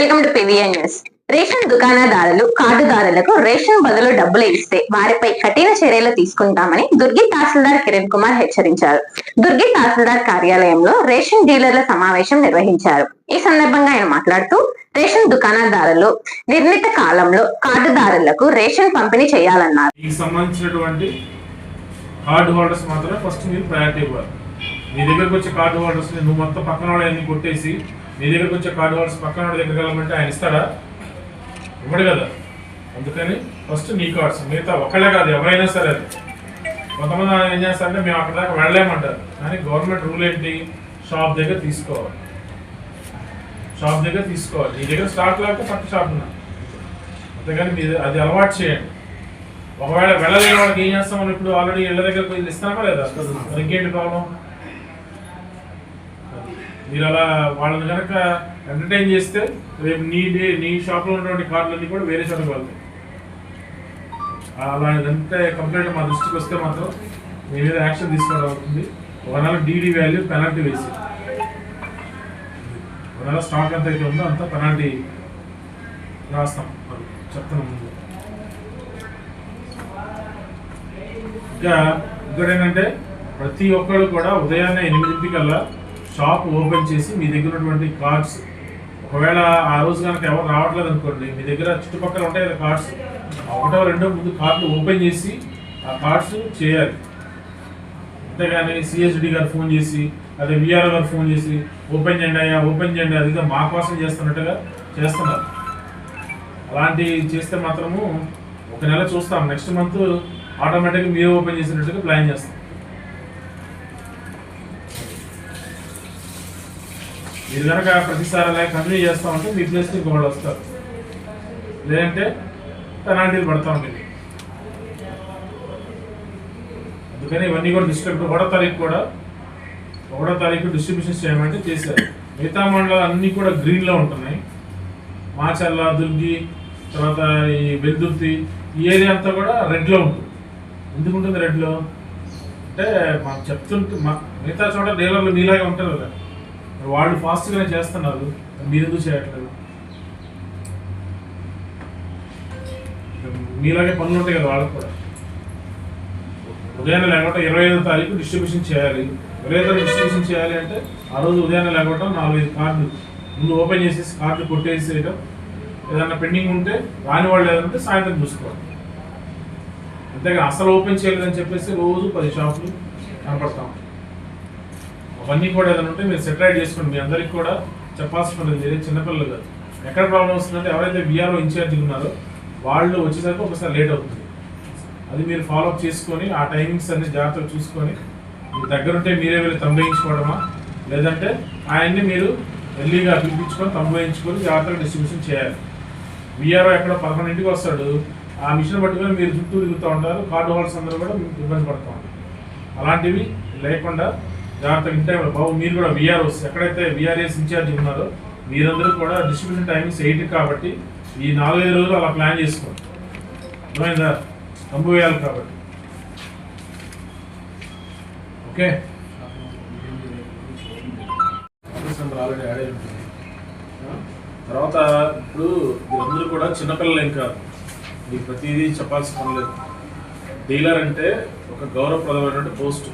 Welcome to PVN news. Ration దుకాణదారులు కార్డుదారులకు ration బదులు డబ్బులు ఇస్తే వారిపై కఠిన చర్యలు తీసుకుంటామని దుర్గి తహసీల్దార్ కిరణ్ కుమార్ హెచ్చరించారు. దుర్గి తహసీల్దార్ కార్యాలయంలో రేషన్ డీలర్ల సమావేశం నిర్వహించారు. ఈ సందర్భంగా ఆయన మాట్లాడుతూ రేషన్ దుకాణదారులు నిర్ణీత కాలంలో కార్డుదారులకు రేషన్ పంపిణీ చేయాలన్నారు. మీకు సంబంధించినటువంటి కార్డు హోల్డర్స్ మాత్రమే ఫస్ట్ మీరు ప్రయారిటీ ఇవ్వాలి. మీ దగ్గరకు వచ్చే కార్డు హోల్డర్స్ నువ్వు మొత్తం పక్కన వాళ్ళని కొట్టేసి మీ దగ్గరకు వచ్చే కార్డు హోల్డర్స్ పక్కన వాడి దగ్గరికి వెళ్ళమంటే ఆయన ఇస్తాడా? ఇవ్వడు కదా. అందుకని ఫస్ట్ నీ కార్డ్స్ మిగతా ఒకళ్ళే కాదు ఎవరైనా సరే అది. కొంతమంది ఏం చేస్తారంటే మేము అక్కడ దాకా వెళ్ళలేమంటారు. కానీ గవర్నమెంట్ రూల్ ఏంటి? షాప్ దగ్గర తీసుకోవాలి. షాప్ దగ్గర తీసుకోవాలి. నీ దగ్గర స్టాక్ లేకపోతే పక్క షాప్ ఉన్నా. అంతేగాని మీరు అది అలవాటు చేయండి. ఒకవేళ వెళ్ళలేని వాళ్ళకి ఏం చేస్తాం మనం? ఇప్పుడు ఆల్రెడీ ఇళ్ళ దగ్గర పోయి ఇస్తామా లేదా? ఇంకేంటి ప్రాబ్లం? మీరు అలా వాళ్ళని కనుక ఎంటర్టైన్ చేస్తే రేపు నీ డే నీ షాప్లో ఉన్నటువంటి కార్డులన్నీ కూడా వేరే చోటకి వెళ్తాయి. అలాంటిదంటే కంప్లైంట్ మా దృష్టికి వస్తే మాత్రం మీ మీద యాక్షన్ తీసుకోవడం అవుతుంది. ఒక డీడీ వాల్యూ పెనాల్టీ వేసి. ఒకవేళ స్టాక్ ఎంత అయితే ఉందో అంత పెనాల్టీ రాస్తాం. చెప్తాను ముందు. ఇంకా ఇంకోటి ఏంటంటే ప్రతి ఒక్కరు కూడా ఉదయాన్నే ఎనిమిదింటికల్లా షాప్ ఓపెన్ చేసి మీ దగ్గర ఉన్నటువంటి కార్డ్స్ ఒకవేళ ఆ రోజు కనుక ఎవరు రావట్లేదు అనుకోండి మీ దగ్గర చుట్టుపక్కల ఉంటాయి కదా కార్డ్స్ ఒకటో రెండో ముందు కార్డులు ఓపెన్ చేసి ఆ కార్డ్స్ చేయాలి. అంతేగాని సిఎస్డి గారు ఫోన్ చేసి అదే విఆర్ఓ గారు ఫోన్ చేసి ఓపెన్ చేయండి అయ్యా ఓపెన్ చేయండి అది మా కోసం చేస్తున్నట్టుగా చేస్తున్నారు. అలాంటి చేస్తే మాత్రము ఒక నెల చూస్తాం. నెక్స్ట్ మంత్ ఆటోమేటిక్గా మీరు ఓపెన్ చేసినట్టుగా ప్లాన్ చేస్తాం. మీరు కనుక ప్రతిసారి అలా కంటిన్యూ చేస్తామంటే మీ ప్లేస్కి ఇంకొకళ్ళు వస్తారు. లేదంటే పెనాల్టీలు పడతా ఉంటుంది అందుకని ఇవన్నీ కూడా డిస్ట్రిబ్యూట్ ఒకటో తారీఖు కూడా ఒకటో తారీఖు డిస్ట్రిబ్యూషన్ చేయమంటే చేశారు. మిగతా మండలాలు అన్నీ కూడా గ్రీన్లో ఉంటున్నాయి. మాచల్ల దుర్గి తర్వాత ఈ వెల్దుర్తి ఈ ఏరియా అంతా కూడా రెడ్లో ఉంటుంది. ఎందుకు ఉంటుంది రెడ్లో అంటే మాకు చెప్తుంటే మా మిగతా చోట డీలర్లు మీలాగే ఉంటారు కదా. మరి వాళ్ళు ఫాస్ట్గానే చేస్తున్నారు. మీరు ఎందుకు చేయట్లేదు? మీలాగే పనులు ఉంటాయి కదా వాళ్ళకి కూడా. ఉదయాన్నే లేకుండా ఇరవై ఐదో తారీఖు డిస్ట్రిబ్యూషన్ చేయాలి. ఇరవై ఐదో డిస్ట్రిబ్యూషన్ చేయాలి అంటే ఆ రోజు ఉదయాన్నే లేకుండా నాలుగైదు కార్డు ముందు ఓపెన్ చేసేసి కార్డు కొట్టేసేయడం ఏదన్నా పెండింగ్ ఉంటే రాని వాళ్ళు ఏదంటే సాయంత్రం చూసుకోవాలి. అంతేగా అసలు ఓపెన్ చేయలేదని చెప్పేసి రోజు పది షాపులు కనపడతాం అవన్నీ కూడా ఏదైనా ఉంటే మీరు సెటిలైట్ చేసుకోండి. మీ అందరికీ కూడా చెప్పాల్సి ఉంటుంది చిన్నపిల్లలు కాదు. ఎక్కడ ప్రాబ్లం వస్తుందంటే ఎవరైతే బీఆర్ఓ ఇన్ఛార్జ్ ఉన్నారో వాళ్ళు వచ్చేసరికి ఒకసారి లేట్ అవుతుంది. అది మీరు ఫాలోఅప్ చేసుకొని ఆ టైమింగ్స్ అన్ని జాగ్రత్తగా చూసుకొని మీ దగ్గరుంటే మీరే వెళ్ళి తంబయించుకోవడమా లేదంటే ఆయన్ని మీరు ఎర్లీగా పిలిపించుకొని తంబయించుకొని జాగ్రత్తగా డిస్ట్రిబ్యూషన్ చేయాలి. బీఆర్ఓ ఎక్కడ పదకొండింటికి వస్తాడు? ఆ మిషన్ పట్టుకొని మీరు చుట్టూ తిరుగుతూ ఉంటారు. కార్డు హోల్డర్స్ అందరూ కూడా ఇబ్బంది పడుతూ ఉంటారు. అలాంటివి లేకుండా జాగ్రత్తగా ఇంటే బాబు మీరు కూడా విఆర్ఓస్ ఎక్కడైతే విఆర్ఎస్ ఇన్ఛార్జ్ ఉన్నారో మీరందరూ కూడా డిస్ట్రిబ్యూషన్ టైమింగ్స్ ఎయిట్ కాబట్టి ఈ నాలుగైదు రోజులు అలా ప్లాన్ చేసుకోండి. అర్థమైందా తంబు వేయాలి కాబట్టి. ఓకే? ఆల్రెడీ యాడ్ అయి ఉంటుంది తర్వాత ఇప్పుడు మీరందరూ కూడా చిన్నపిల్లలు ఇంకా మీకు ప్రతిదీ చెప్పాల్సిన పని లేదు. డీలర్ అంటే ఒక గౌరవప్రదమైనటువంటి పోస్ట్.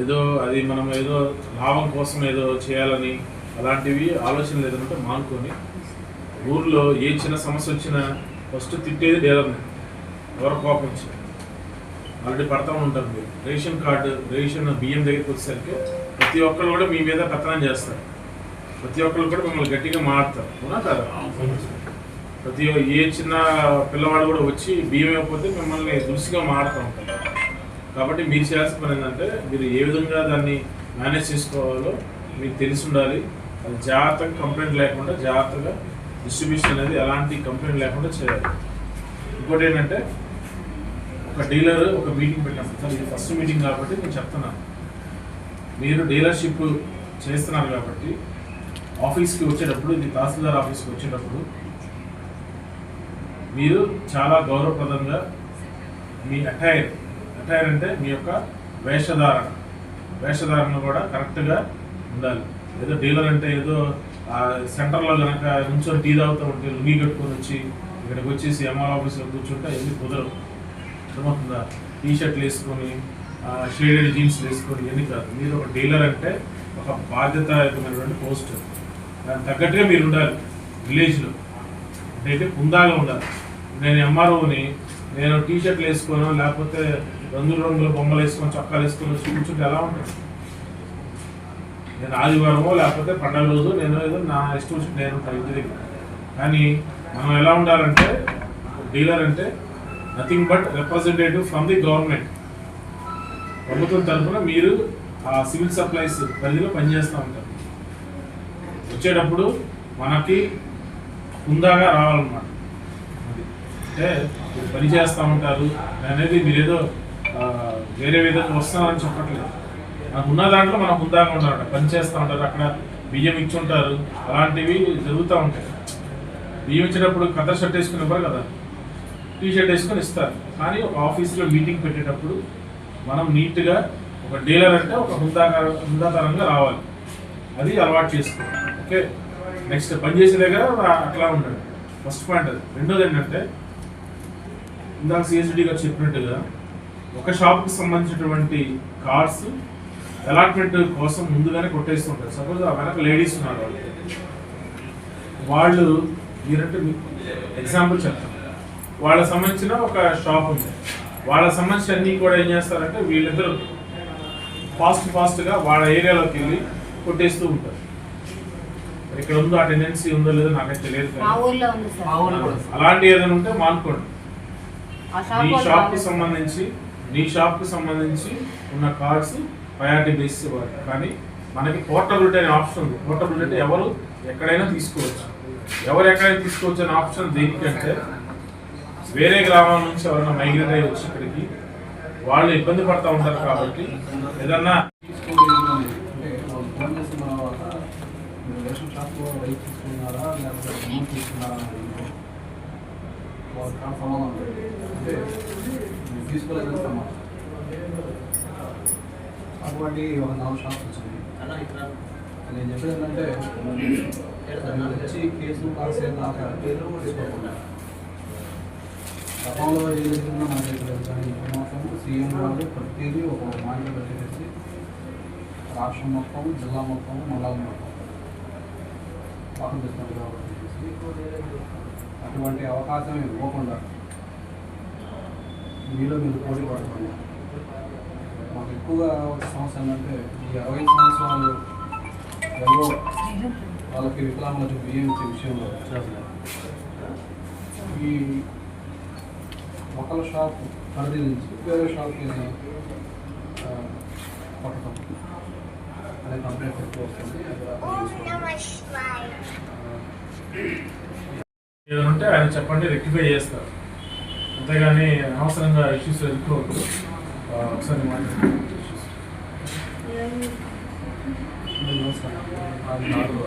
ఏదో అది మనం ఏదో లాభం కోసం ఏదో చేయాలని అలాంటివి ఆలోచనలు లేదంటే మానుకొని ఊర్లో ఏ చిన్న సమస్య వచ్చినా ఫస్ట్ తిట్టేది డీలర్ని. ఎవరు కోపం వచ్చి ఆల్రెడీ పడతా ఉంటారు మీరు. రేషన్ కార్డు రేషన్ బియ్యం దగ్గరికి వచ్చేసరికి ప్రతి ఒక్కరు కూడా మీ మీద పతనం చేస్తారు. ప్రతి ఒక్కరు కూడా మిమ్మల్ని గట్టిగా మాడతారు అవునా కదా? ప్రతి ఏ చిన్న పిల్లవాడు కూడా వచ్చి బియ్యం ఇవ్వకపోతే మిమ్మల్ని దురుసుగా మాడుతూ ఉంటారు. కాబట్టి మీరు చేయాల్సిన పని ఏంటంటే మీరు ఏ విధంగా దాన్ని మేనేజ్ చేసుకోవాలో మీకు తెలిసి ఉండాలి. అది జాగ్రత్తగా కంప్లైంట్ లేకుండా జాగ్రత్తగా డిస్ట్రిబ్యూషన్ అనేది ఎలాంటి కంప్లైంట్ లేకుండా చేయాలి. ఇంకోటి ఏంటంటే ఒక డీలర్ ఒక మీటింగ్ పెట్టినప్పుడు సార్ ఇది ఫస్ట్ మీటింగ్ కాబట్టి నేను చెప్తున్నాను మీరు డీలర్షిప్ చేస్తున్నారు కాబట్టి ఆఫీస్కి వచ్చేటప్పుడు ఇది తహసీల్దార్ ఆఫీస్కి వచ్చేటప్పుడు మీరు చాలా గౌరవప్రదంగా మీ అటైర్ అటైర్ అంటే మీ యొక్క వేషధారణ. వేషధారణ కూడా కరెక్ట్గా ఉండాలి. ఏదో డీలర్ అంటే ఏదో ఆ సెంటర్లో కనుక నుంచొని టీ తాగుతూ ఉంటే లుంగి కట్టుకొని వచ్చి ఇక్కడికి వచ్చేసి ఎంఆర్ ఆఫీస్లో కూర్చుంటే ఎన్ని కుదరవు. అర్థమవుతుందా? టీ షర్ట్లు వేసుకొని షేడెడ్ జీన్స్ వేసుకొని ఎన్ని కాదు. మీరు ఒక డీలర్ అంటే ఒక బాధ్యతయుతమైనటువంటి పోస్ట్ దానికి తగ్గట్టుగా మీరు ఉండాలి. విలేజ్లో. అంటే కుందాగా ఉండాలి. నేను ఎంఆర్ఓని నేను టీ షర్ట్లు వేసుకోను లేకపోతే రంగుల రంగుల బొమ్మలు వేసుకొని చొక్కాలు వేసుకొని చూపించుంటే ఎలా ఉంటుంది? నేను ఆదివారమో లేకపోతే పండగ రోజు నేను ఏదో నా ఇష్టం వచ్చి నేను ఇంటి దగ్గర. కానీ మనం ఎలా ఉండాలంటే డీలర్ అంటే nothing but representative from the government ప్రభుత్వం తరఫున మీరు ఆ సివిల్ సప్లైస్ పరిధిలో పనిచేస్తూ ఉంటారు. వచ్చేటప్పుడు మనకి హుందాగా రావాలన్నమాట. అంటే పని చేస్తూ ఉంటారు అనేది మీరేదో వేరే విధంగా వస్తామని చెప్పట్లేదు. నాకు ఉన్న దాంట్లో మనం హుందాగా ఉండాలంట. పని చేస్తూ ఉంటారు. అక్కడ బియ్యం ఇచ్చి ఉంటారు అలాంటివి జరుగుతూ ఉంటాయి. బియ్యం ఇచ్చేటప్పుడు కథ షర్ట్ వేసుకుని ఇవ్వరు కదా. టీ షర్ట్ వేసుకొని ఇస్తారు. కానీ ఒక ఆఫీస్లో మీటింగ్ పెట్టేటప్పుడు మనం నీట్గా ఒక డీలర్ అంటే ఒక హుందాగా హుందాతరంగా రావాలి. అది అలవాటు చేసుకోవాలి. ఓకే? నెక్స్ట్ పని చేసే దగ్గర అట్లా ఉండాలి ఫస్ట్ పాయింట్ అది. రెండోది ఏంటంటే ఇందాక సిఎస్డి గారు చెప్పినట్టుగా ఒక షాప్కి సంబంధించినటువంటి కార్డ్స్ అలాట్మెంట్ కోసం ముందుగానే కొట్టేస్తుంటారు. సపోజ్ ఆ వెనక లేడీస్ ఉన్నారు వాళ్ళు. వాళ్ళు మీరంటే మీకు ఎగ్జాంపుల్ చెప్తాను. వాళ్ళకి సంబంధించిన ఒక షాప్ ఉంది. వాళ్ళకి సంబంధించిన అన్ని కూడా ఏం చేస్తారంటే వీళ్ళిద్దరు ఫాస్ట్ ఫాస్ట్గా వాళ్ళ ఏరియాలోకి వెళ్ళి కొట్టేస్తూ ఉంటారు. మరి ఇక్కడ ఉందో ఆ టెండెన్సీ ఉందో లేదో నాకైతే తెలియదు మా కానీ ఊర్లో ఉంది సార్. మా ఊర్లో కూడా. అలాంటి ఏదైనా ఉంటే మానుకోండి. ఆ షాప్ నీ వాళ్ళు షాప్కి రాలేదు. సంబంధించి నీ షాప్కి సంబంధించి ఉన్న కార్డ్స్ ప్రయారిటీ బేసిస్ ఇవ్వాలి. కానీ మనకి పోర్టబిలిటీ అనే ఆప్షన్ ఉంది. పోర్టబిలిటీ అంటే ఎవరు ఎక్కడైనా తీసుకోవచ్చు. ఎవరు ఎక్కడైనా తీసుకోవచ్చు అనే ఆప్షన్ దేనికంటే వేరే గ్రామాల నుంచి ఎవరైనా మైగ్రేట్ అయ్యి వచ్చి ఇక్కడికి వాళ్ళు ఇబ్బంది పడతా ఉంటారు కాబట్టి ఏదన్నా తీసుకున్నారా సమాధానం అటువంటి ఒక నాలుగు షాప్స్ వచ్చినాయి. నేను చెప్పేది ఏంటంటే అది వచ్చి కేసు పాస్ దాకా తీసుకోకుండా. గతంలో ఏది జరిగిందో నాకు తెలియదు కానీ ఇప్పుడు మాత్రం సీఎం వాళ్ళు ప్రతిదీ ఒక మాట పెట్టేసి రాష్ట్రం మొత్తం జిల్లా మొత్తం మండలం మొత్తం పాపం చేస్తున్నారు కాబట్టి. అటువంటి అవకాశం ఇవ్వకుండా మీలో మీరు పోటీ పడుతుంది మాకు ఎక్కువగా వచ్చే సమస్య ఏంటంటే ఈ అరవై సంవత్సరాలు ఎవరో వాళ్ళకి వికలాంగులకు బియ్యం ఇచ్చే విషయంలో. ఈ ఒకళ్ళ షాప్ పరిశీలించి వేరే షాప్కి కొట్టడం. అనే కంప్లైంట్ ఎక్కువ వస్తుంది ఆయన చెప్పండి రెక్టిఫై చేస్తారు. అంతేగాని అనవసరంగా ఇష్యూస్ ఎదుర్కోవద్దు ఒకసారి నాలుగు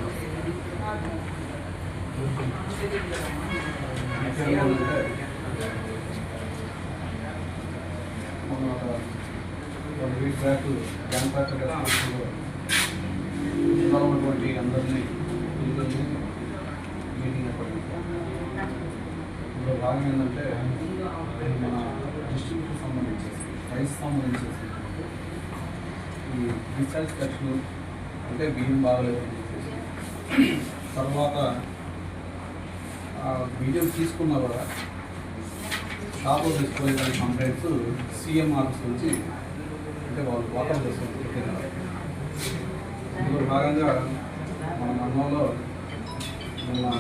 బ్యాక్ గ్యాంగ్ ఉన్నటువంటి అందరినీ మీటింగ్ ఏర్పడింది ఇందులో భాగం ఏంటంటే మన డిస్ట్రిక్ట్కి సంబంధించి రైస్ సంబంధించి ఈ రీఛార్జ్ ఖర్చులు అంటే బియ్యం బాగలేదు చెప్పేసి. తర్వాత ఆ బియ్యం తీసుకున్న కూడా షాప్లో తీసుకోలేదని కంప్లైంట్స్ సీఎం ఆఫీస్ నుంచి అంటే వాళ్ళు వాటర్ చేసుకొని పెట్టినారు ఇందులో భాగంగా మన మండలంలో మన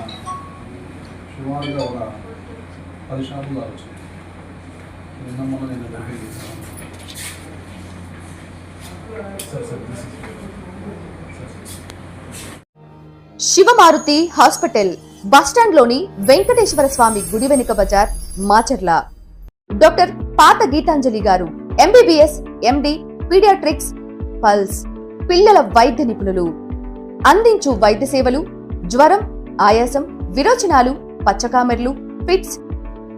సుమారుగా ఒక పది షాపులు రావచ్చు నిన్న మొన్న నేను వెరిఫై చేశాను సార్ శివమారుతి హాస్పిటల్ బస్టాండ్లోని వెంకటేశ్వర స్వామి గుడి వెనుక బజార్ మాచర్ల. డాక్టర్ పాత గీతాంజలి గారు ఎంబీబీఎస్ ఎండి పీడియాట్రిక్స్ పల్స్ పిల్లల వైద్య నిపుణులు. అందించు వైద్య సేవలు జ్వరం ఆయాసం విరోచనాలు పచ్చకామెర్లు ఫిట్స్